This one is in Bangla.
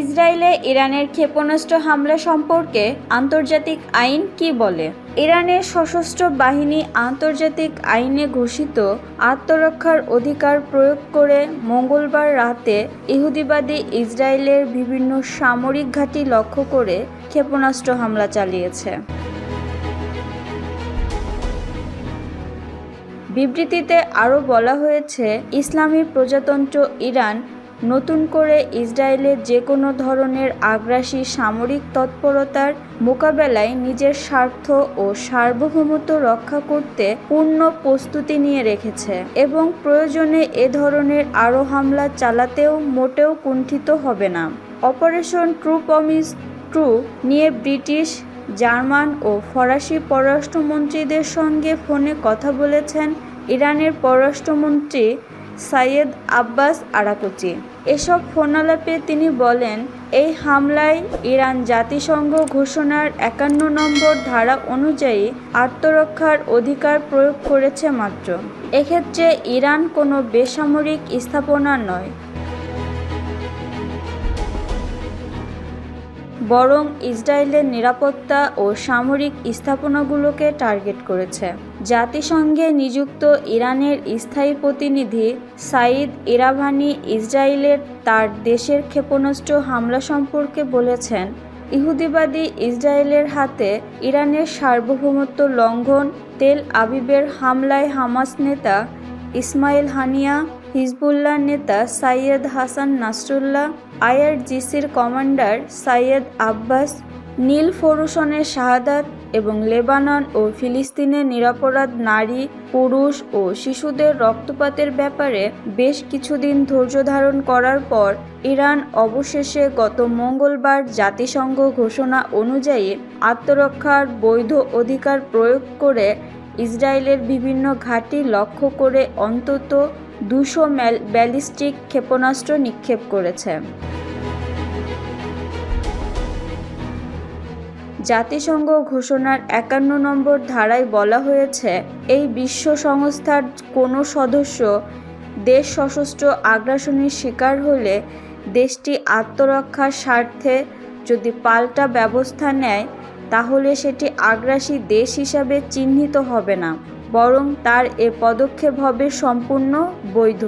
ইসরায়েলে ইরানের ক্ষেপণাস্ত্র হামলা সম্পর্কে আন্তর্জাতিক আইন কি বলে? ইরানের সশস্ত্র বাহিনী আন্তর্জাতিক আইনে ঘোষিত আত্মরক্ষার অধিকার প্রয়োগ করে মঙ্গলবার রাতে ইহুদিবাদী ইসরায়েলের বিভিন্ন সামরিক ঘাঁটি লক্ষ্য করে ক্ষেপণাস্ত্র হামলা চালিয়েছে। বিবৃতিতে আরও বলা হয়েছে, ইসলামী প্রজাতন্ত্র ইরান নতুন করে ইসরায়েলের যে কোনো ধরনের আগ্রাসী সামরিক তৎপরতার মোকাবেলায় নিজের স্বার্থ ও সার্বভৌমত্ব রক্ষা করতে পূর্ণ প্রস্তুতি নিয়ে রেখেছে এবং প্রয়োজনে এ ধরনের আরও হামলা চালাতেও মোটেও কুণ্ঠিত হবে না। অপারেশন ট্রু প্রমিস ট্রু নিয়ে ব্রিটিশ, জার্মান ও ফরাসি পররাষ্ট্রমন্ত্রীদের সঙ্গে ফোনে কথা বলেছেন ইরানের পররাষ্ট্রমন্ত্রী সাইয়েদ আব্বাস আরাকুচি। এসব ফোনালাপে তিনি বলেন, এই হামলায় ইরান জাতিসংঘ ঘোষণার একান্ন নম্বর ধারা অনুযায়ী আত্মরক্ষার অধিকার প্রয়োগ করেছে মাত্র। এক্ষেত্রে ইরান কোনো বেসামরিক স্থাপনা নয়। বরং ইসরায়েলের নিরাপত্তা ও সামরিক স্থাপনাগুলোকে টার্গেট করেছে। জাতিসংঘে নিযুক্ত ইরানের স্থায়ী প্রতিনিধি সাইদ ইরাভানি ইসরায়েলের তার দেশের ক্ষেপণাস্ত্র হামলা সম্পর্কে বলেছেন, ইহুদিবাদী ইসরায়েলের হাতে ইরানের সার্বভৌমত্ব লঙ্ঘন তেল আবিবের হামলায় হামাস নেতা ইসমাইল হানিয়া, হিজবুল্লাহ নেতা সাইয়েদ হাসান নাসরুল্লাহ আইআরজিসির কমান্ডার সাইয়েদ আব্বাস, নীল ফরুসনের শাহাদাত এবং লেবানন ও ফিলিস্তিনের নিরাপরাধ নারী, পুরুষ ও শিশুদের রক্তপাতের ব্যাপারে বেশ কিছুদিন ধৈর্য ধারণ করার পর ইরান অবশেষে গত মঙ্গলবার জাতিসংঘ ঘোষণা অনুযায়ী আত্মরক্ষার বৈধ অধিকার প্রয়োগ করে ইসরায়েলের বিভিন্ন ঘাঁটি লক্ষ্য করে অন্তত দুশো ব্যালিস্টিক ক্ষেপণাস্ত্র নিক্ষেপ করেছে। জাতিসংঘ ঘোষণার একান্ন নম্বর ধারায় বলা হয়েছে, এই বিশ্ব সংস্থার কোনো সদস্য দেশ সশস্ত্র আগ্রাসনের শিকার হলে দেশটি আত্মরক্ষার স্বার্থে যদি পাল্টা ব্যবস্থা নেয়, তাহলে সেটি আগ্রাসী দেশ হিসাবে চিহ্নিত হবে না। বরং তার এ পদক্ষেপ হবে সম্পূর্ণ বৈধ।